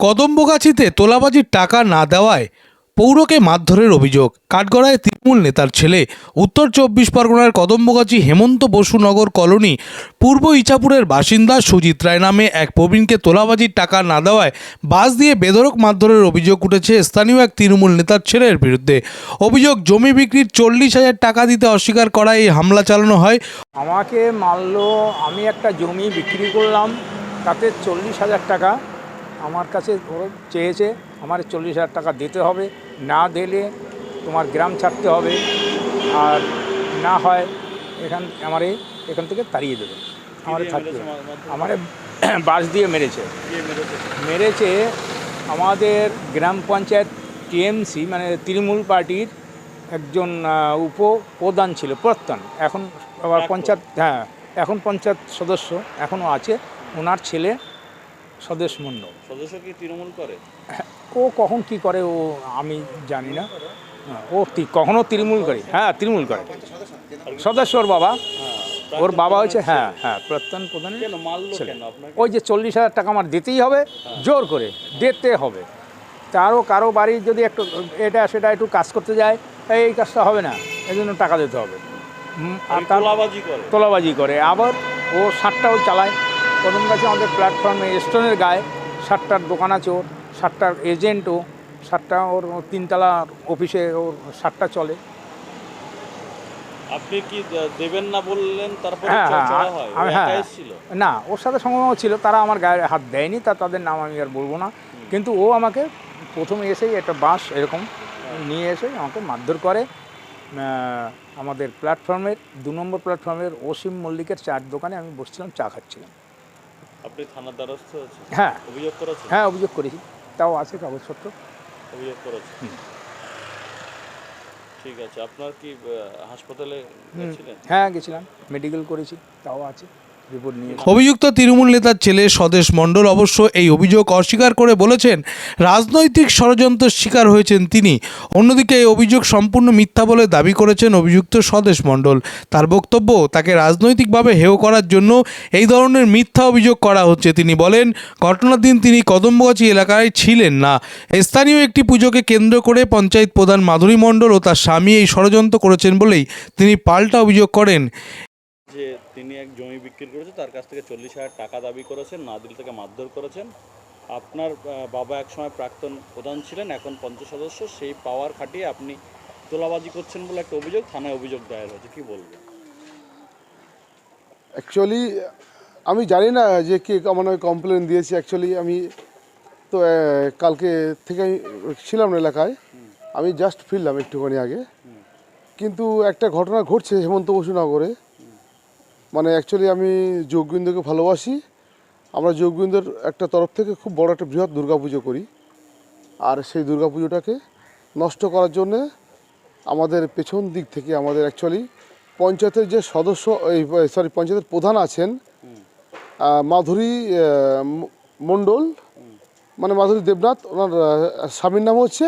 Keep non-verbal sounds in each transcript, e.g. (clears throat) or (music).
কদম্বগাছিতে তোলাবাজির টাকা না দেওয়ায় পৌরকে মারধরের অভিযোগ। কাঠগড়ায় তৃণমূল নেতার ছেলে, উত্তর চব্বিশ পরগনার কদম্বগাছি হেমন্ত বসুনগর কলোনি, পূর্ব ইচাপুরের বাসিন্দা সুজিত রায় নামে এক প্রবীণকে তোলাবাজির টাকা না দেওয়ায় বাস দিয়ে বেদরক মারধরের অভিযোগ উঠেছে স্থানীয় এক তৃণমূল নেতার ছেলের বিরুদ্ধে। অভিযোগ, জমি বিক্রির চল্লিশ হাজার টাকা দিতে অস্বীকার করায় এই হামলা চালানো হয়। আমাকে মারলো, আমি একটা জমি বিক্রি করলাম, তাতে চল্লিশ হাজার টাকা। আমার কাছে ওরা চেয়েছে আমার চল্লিশ হাজার টাকা দিতে হবে না দিলে তোমার গ্রাম ছাড়তে হবে আর না হয় এখান আমারে এখান থেকে তাড়িয়ে দেবে। আমার থাকতে। আমারে (clears throat) বাস দিয়ে মেরেছে। মেরেছে? আমাদের গ্রাম পঞ্চায়েত টিএমসি মানে তৃণমূল পার্টির একজন উপপ্রধান ছিল প্রধান এখন আবার পঞ্চায়েত হ্যাঁ এখন পঞ্চায়েত সদস্য এখনও আছে। ওনার ছেলে স্বদেশ মণ্ডল। সদস্য কি তৃণমূল করে? ও কখন কি করে ও আমি জানি না। হ্যাঁ, ও তি- কখনো তৃণমূল করে। হ্যাঁ তৃণমূল করে। সদস্য ওর বাবা ওর বাবা হচ্ছে হ্যাঁ হ্যাঁ কেন মারলো ছেলে। কেন আপনাকে? ওই যে চল্লিশ হাজার টাকা আমার দিতেই হবে জোর করে দিতে হবে। তারও কারও বাড়ি যদি একটু এটা সেটা একটু কাজ করতে যায় এই কাজটা হবে না এই জন্য টাকা দিতে হবে। হুম, আর তার তোলাবাজি করে। তোলাবাজি করে। আবার ও সাতটাও চালায়। প্রথম কাছে আমাদের প্ল্যাটফর্মে স্টোনের গায়ে সাতটার দোকান আছে ওর সাতটার এজেন্টও সাতটা ওর তিনতলা অফিসে ওর সাতটা চলে। আপনি কি দেবেন না বললেন তারপরে হ্যাঁ, হ্যাঁ, হয়? না ওর সাথে সংগ্রাম ছিল তারা আমার গায়ে হাত দেয়নি তা তাদের নাম আমি আর বলব না। কিন্তু ও আমাকে প্রথমে এসেই একটা বাস এরকম নিয়ে এসে আমাকে মারধর করে। আমাদের প্ল্যাটফর্মের দু নম্বর প্ল্যাটফর্মের অসীম মল্লিকের চার দোকানে আমি বসছিলাম চা খাচ্ছিলাম। আপনি থানার দ্বারস্থ আছেন? হ্যাঁ। অভিযোগ করেছেন? হ্যাঁ অভিযোগ করেছি। তাও আছে কাগজপত্র অভিযোগ করেছেন? ঠিক আছে। আপনার কি হাসপাতালে গেছিলেন? হ্যাঁ গেছিলাম। মেডিকেল করেছি তাও আছে। অভিযুক্ত তৃণমূল নেতার ছেলে স্বদেশ মণ্ডল অবশ্য এই অভিযোগ অস্বীকার করে বলেছেন রাজনৈতিক ষড়যন্ত্রের শিকার হয়েছেন তিনি। অন্যদিকে এই অভিযোগ সম্পূর্ণ মিথ্যা বলে দাবি করেছেন অভিযুক্ত স্বদেশ মণ্ডল। তার বক্তব্য তাকে রাজনৈতিকভাবে হেয় করার জন্য এই ধরনের মিথ্যা অভিযোগ করা হচ্ছে। তিনি বলেন ঘটনার দিন তিনি কদম্বগাছি এলাকায় ছিলেন না। স্থানীয় একটি পুজোকে কেন্দ্র করে পঞ্চায়েত প্রধান মাধুরী মণ্ডল ও তার স্বামী এই ষড়যন্ত্র করেছেন বলেই তিনি পাল্টা অভিযোগ করেন। যে তিনি এক জমি বিক্রি করেছে তার কাছ থেকে চল্লিশ হাজার টাকা দাবি করেছেন না দিলে তাকে মারধর করেছেন। আপনার বাবা একসময় প্রাক্তন প্রধান ছিলেন এখন পঞ্চায়েত সদস্য সেই পাওয়ার খাটিয়ে আপনি তোলাবাজি করছেন বলে একটা অভিযোগ থানায় অভিযোগ দায়ের হয়েছে কি বলবেন? অ্যাকচুয়ালি আমি জানি না যে কে আমার কমপ্লেন দিয়েছি অ্যাকচুয়ালি আমি তো কালকে থেকে আমি ছিলাম না এলাকায়। আমি জাস্ট ফিরলাম একটুখানি আগে। কিন্তু একটা ঘটনা ঘটছে হেমন্ত বসুনগরে। মানে অ্যাকচুয়ালি আমি যোগবিন্দুকে ভালোবাসি। আমরা যোগবিন্দুর একটা তরফ থেকে খুব বড় একটা বৃহৎ দুর্গাপুজো করি। আর সেই দুর্গাপুজোটাকে নষ্ট করার জন্যে আমাদের পেছন দিক থেকে আমাদের অ্যাকচুয়ালি পঞ্চায়েতের যে সদস্য, এই সরি পঞ্চায়েতের প্রধান আছেন মাধুরী মণ্ডল মানে মাধুরী দেবনাথ, ওনার স্বামীর নাম হচ্ছে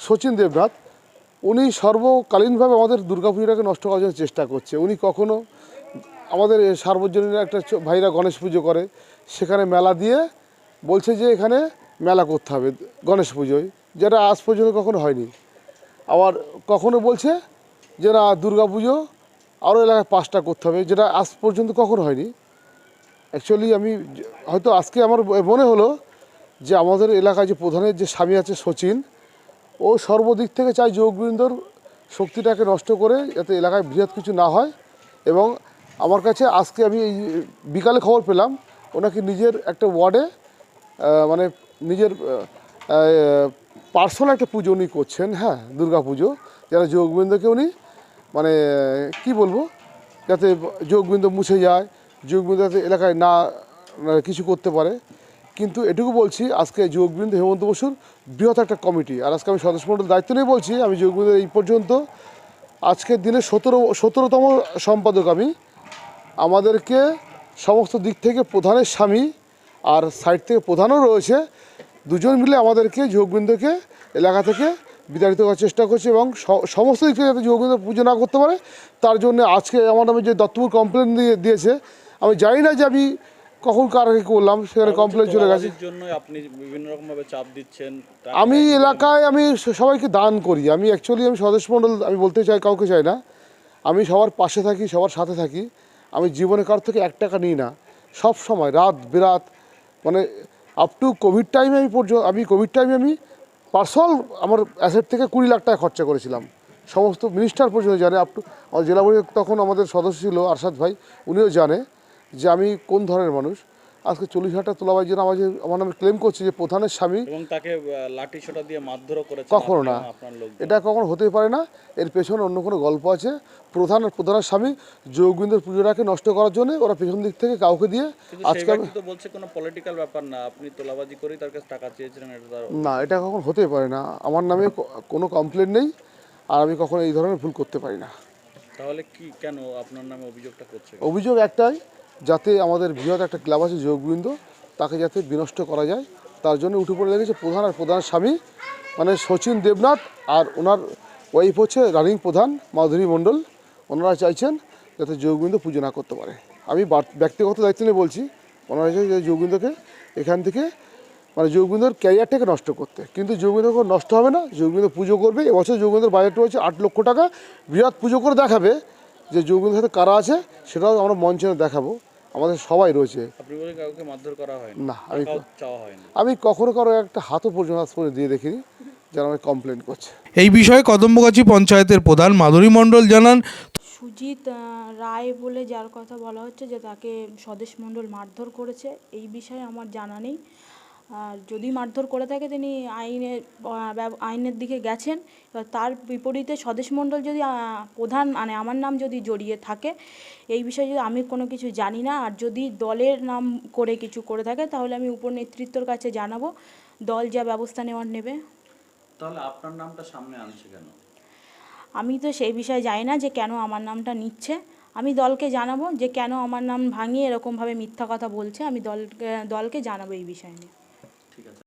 সচিন দেবনাথ। উনি সর্বকালীনভাবে আমাদের দুর্গাপুজোটাকে নষ্ট করার জন্য চেষ্টা করছে। উনি কখনো আমাদের সার্বজনীন একটা ভাইরা গণেশ পুজো করে, সেখানে মেলা দিয়ে বলছে যে এখানে মেলা করতে হবে গণেশ পুজোয়, যেটা আজ পর্যন্ত কখনো হয়নি। আবার কখনো বলছে যে না, দুর্গা পুজো আরও এলাকায় পাঁচটা করতে হবে, যেটা আজ পর্যন্ত কখনো হয়নি। অ্যাকচুয়ালি আমি হয়তো আজকে আমার মনে হলো যে আমাদের এলাকায় যে প্রধানের যে স্বামী আছে সচিন, ও সর্বদিক থেকে চাই যোগবৃন্দর শক্তিটাকে নষ্ট করে যাতে এলাকায় বৃহৎ কিছু না হয় এবং আমার কাছে আজকে আমি এই বিকালে খবর পেলাম, ওনাকে নিজের একটা ওয়ার্ডে মানে নিজের পার্সোনাল একটা পুজো উনি করছেন হ্যাঁ দুর্গা পুজো। যারা যোগবৃন্দকে উনি মানে কি বলব, যাতে যোগবৃন্দ মুছে যায়, যোগবৃন্দ যাতে এলাকায় না কিছু করতে পারে। কিন্তু এটুকু বলছি, আজকে যোগবৃন্দ হেমন্ত বসুর বৃহৎ একটা কমিটি। আর আজকে আমি সদস্য মণ্ডল দায়িত্ব নিয়ে বলছি, আমি যোগবৃন্দের এই পর্যন্ত, আজকের দিনে সতেরো, সতেরোতম সম্পাদক আমি। আমাদেরকে সমস্ত দিক থেকে প্রধানের স্বামী আর সাইড থেকে প্রধানও রয়েছে। দুজন মিলে আমাদেরকে যোগবৃন্দকে এলাকা থেকে বিতাড়িত করার চেষ্টা করছে এবং সমস্ত দিক থেকে যাতে যোগবৃন্দ পুজো না করতে পারে তার জন্য আজকে আমার নামে যে দত্তপুর কমপ্লেন দিয়ে দিয়েছে আমি জানি না যে আমি কখন কার করলাম সেখানে কমপ্লেন চলে গেছে। আপনি বিভিন্ন চাপ দিচ্ছেন আমি এলাকায় আমি সবাইকে দান করি। আমি অ্যাকচুয়ালি আমি সদস্য মণ্ডল আমি বলতে চাই কাউকে চাই না। আমি সবার পাশে থাকি সবার সাথে থাকি। আমি জীবনে কার থেকে এক টাকা নিই না। সব সময়, রাত, বিরাত মানে আপ টু কোভিড টাইমে আমি পর্যন্ত আমি কোভিড টাইমে আমি পার্সোনাল আমার অ্যাসেট থেকে কুড়ি লাখ টাকা খরচা করেছিলাম। সমস্ত মিনিস্টার পর্যন্ত জানে আপ টু আমার জেলা পরিষদ তখন আমাদের সদস্য ছিল আরশাদ ভাই, উনিও জানে যে আমি কোন ধরনের মানুষ। আজকে চল্লিশ হাজার টাকা তোলাবাই জন্য আমার আমার নামে ক্লেম করছে যে প্রধানের স্বামী। এবং তাকে লাঠি সোটা দিয়ে মারধর করেছেন কখনো না। এটা কখনো হতে পারে না। এর পেছনে অন্য কোনো গল্প আছে। প্রধান প্রধানের স্বামী যোগবিন্দের পুজোটাকে নষ্ট করার জন্য ওরা পেছন দিক থেকে কাউকে দিয়ে আজকে আমি- তো বলছে কোনো পলিটিক্যাল ব্যাপার না। আপনি তোলাবাজি করেই তার কাছে টাকা চেয়েছিলেন এটা না এটা কখন হতে পারে না। আমার নামে কোনো কমপ্লেন নেই। আর আমি কখনো এই ধরনের ভুল করতে পারি না। তাহলে কি কেন আপনার নামে অভিযোগটা করছে? অভিযোগ একটাই যাতে আমাদের বৃহৎ একটা ক্লাব আছে যোগবিন্দু, তাকে যাতে বিনষ্ট করা যায়। তার জন্য উঠে পড়ে লেগেছে প্রধান আর প্রধান স্বামী মানে সচিন দেবনাথ আর ওনার ওয়াইফ হচ্ছে রানিং প্রধান মাধুরী মণ্ডল। ওনারা চাইছেন যাতে যোগবিন্দু পুজো না করতে পারে। আমি ব্যক্তিগত দায়িত্ব নিয়ে বলছি, ওনারা চাই যে যোগবিন্দুকে এখান থেকে মানে যোগবিন্দুর ক্যারিয়ারটাকে নষ্ট করতে। কিন্তু যোগবিন্দু নষ্ট হবে না, যোগবিন্দু পুজো করবে। এবছর যোগবিন্দুর বাজেট রয়েছে আট লক্ষ টাকা। বৃহৎ পুজো করে দেখাবে। যে যোগবিন্দুর সাথে কারা আছে সেটাও আমরা মঞ্চে দেখাবো। আমাদের সবাই রয়েছে। আপনি বলে কাউকে মারধর করা হয়নি? না আমি আমি কখনো কারও একটা হাতও পর্যন্ত পর্যন্ত দিয়ে দেখিনি যারা আমাকে কমপ্লেন করছে। এই বিষয়ে কদম্বগাছি পঞ্চায়েতের প্রধান মাধুরী মণ্ডল জানান সুজিত রায় বলে যার কথা বলা হচ্ছে যে তাকে স্বদেশ মণ্ডল মারধর করেছে এই বিষয়ে আমার জানা নেই। আর যদি মারধর করে থাকে তিনি আইনের আইনের দিকে গেছেন এবার তার বিপরীতে স্বদেশ মণ্ডল যদি প্রধান মানে আমার নাম যদি জড়িয়ে থাকে এই বিষয়ে যদি আমি কোনো কিছু জানি না আর যদি দলের নাম করে কিছু করে থাকে তাহলে আমি উপর নেতৃত্বর কাছে জানাব দল যা ব্যবস্থা নেওয়ার নেবে। তাহলে আপনার নামটা সামনে আনছে কেন? আমি তো সেই বিষয়ে জানি না যে কেন আমার নামটা নিচ্ছে। আমি দলকে জানাব যে কেন আমার নাম ভাঙিয়ে এরকমভাবে মিথ্যা কথা বলছে আমি দলকে দলকে জানাব এই বিষয় নিয়ে।